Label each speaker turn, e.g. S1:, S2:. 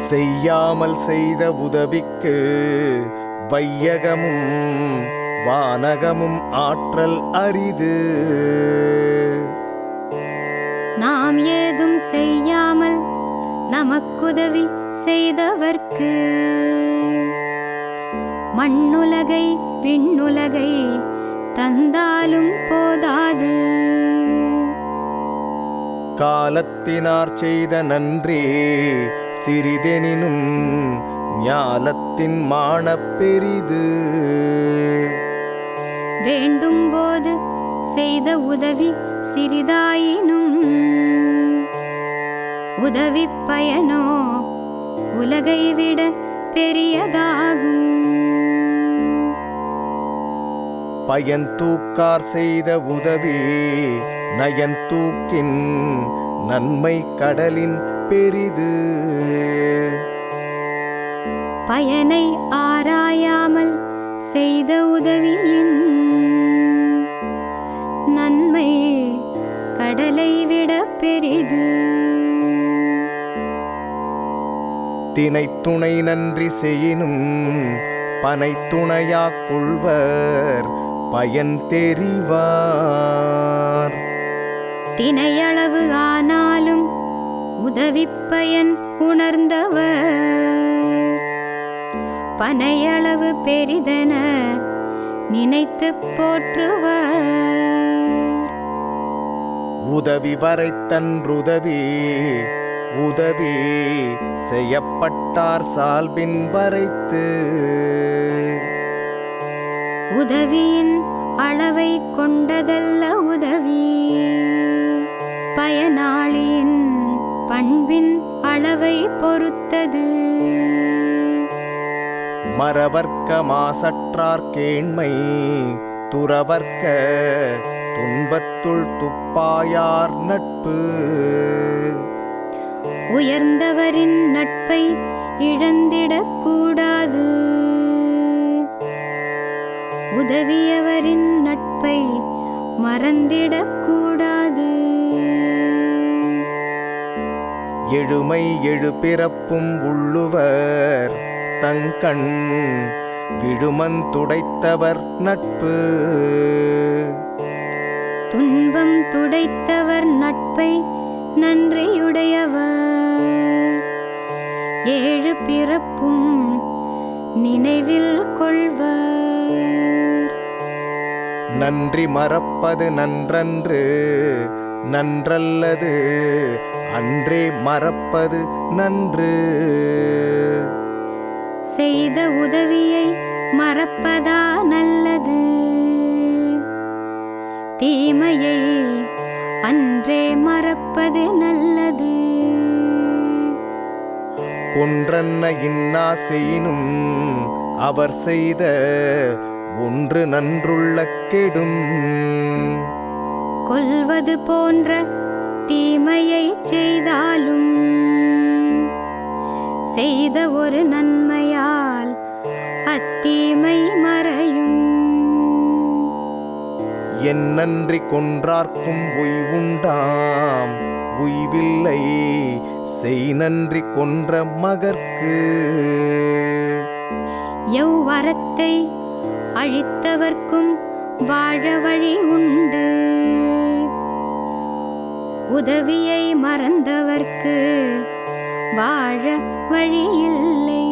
S1: செய்யாமல் செய்த உதவிக்கு வையகமும் வானகமும் ஆற்றல் அரிது
S2: நாம் ஏதும் செய்யாமல் நமக்குதவி செய்தவர்க்கு மண்ணுலகை பின்னுலகை தந்தாலும் போதாது
S1: காலத்தினார் செய்த நன்றி சிறிதெனினும் ஞாலத்தின் மான பெரிது
S2: வேண்டும் போது செய்த உதவி சிறிதாயினும் உதவி பயனோ உலகை விட பெரியதாகும்
S1: பயன் தூக்கார் செய்த உதவி நயன் தூக்கின் நன்மை கடலின் பெரிது
S2: பயனை ஆராயாமல் செய்த உதவியின் நன்மை கடலை விட பெரிது
S1: தினை துணை நன்றி செய்யினும் பனை துணையா கொள்வர் பயன் தெரிவார்
S2: தினையளவு ஆனாலும் உதவி பயன் உணர்ந்தவர் பனையளவு பெரிதன நினைத்து போற்றுவர்
S1: உதவி வரை தன்றுதவி உதவி செய்யப்பட்டார் சால்பின் வரைத்து
S2: உதவியின் அளவை கொண்டதல்ல உதவி பயனாளியின் பண்பின் அளவை பொறுத்தது
S1: மரவர்க்க மாசற்றார்கேண்மை துறவர்க்க துன்பத்துள் துப்பாயார் நட்பு
S2: உயர்ந்தவரின் நட்பை இழந்திடக்கூடாது உதவியவரின் நட்பை மறந்திடக்கூடாது
S1: எழுமை எழுபிறப்பும் உள்ளுவர் தங்கண் விழுமன் துடைத்தவர் நட்பு
S2: துன்பம் துடைத்தவர் நட்பை நன்றியுடையவர் ஏழு பிறப்பும் நினைவில் கொள்வர்
S1: நன்றி மறப்பது நன்றன்று நன்றல்லது அன்றே மறப்பது நன்று
S2: செய்த உதவியை மறப்பதா நல்லது தீமையை அன்றே மறப்பது நல்லது
S1: கொன்றன்ன இன்னா செய்யினும் அவர் செய்த ஒன்று நன்றுள்ள கெடும்
S2: கொல்வது போன்ற தீமையை செய்தாலும் செய்த ஒரு நன்மையால் அத்தீமை மறையும்
S1: என் நன்றி கொன்றார்க்கும் உய்வுண்டாம் உய்வில்லை செய் நன்றி கொன்ற மகற்கு
S2: யௌவரத்தை அழித்தவர்க்கும் வாழ வழி உண்டு உதவியை மறந்தவர்க்கு வாழ வழி இல்லை